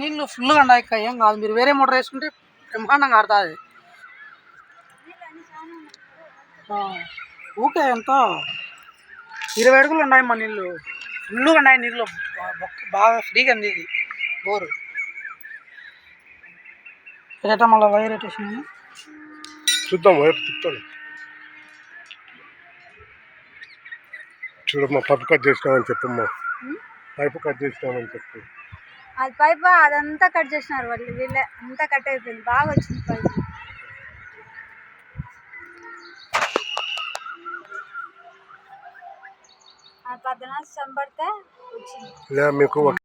నీళ్ళు ఫుల్గా ఉన్నాయి ఇక ఏం కాదు మీరు వేరే మోటార్ వేసుకుంటే బ్రహ్మాండంగా ఆడుతుంది ఊకే ఎంత. ఇరవై అడుగులు ఉన్నాయి మా నీళ్ళు ఫుల్గా ఉన్నాయి నీళ్ళు బాగా ఫ్రీగా ఉంది ఇది బోరు. మళ్ళీ వైర్ ఎట్టేసింది? చూద్దాం వైపు తిప్పుతాను. చూడమ్మా పప్పు కట్ చేసినామని చెప్పమ్మా. పైపు కట్ చేసినామని చెప్పు. అది పైప్ అదంతా కట్ చేసినారు వాళ్ళు వీళ్ళే అంతా కట్ అయిపోయింది బాగా వచ్చింది పైప్. ఆ పద్దనాలు చంపడితే వచ్చింది. మీకు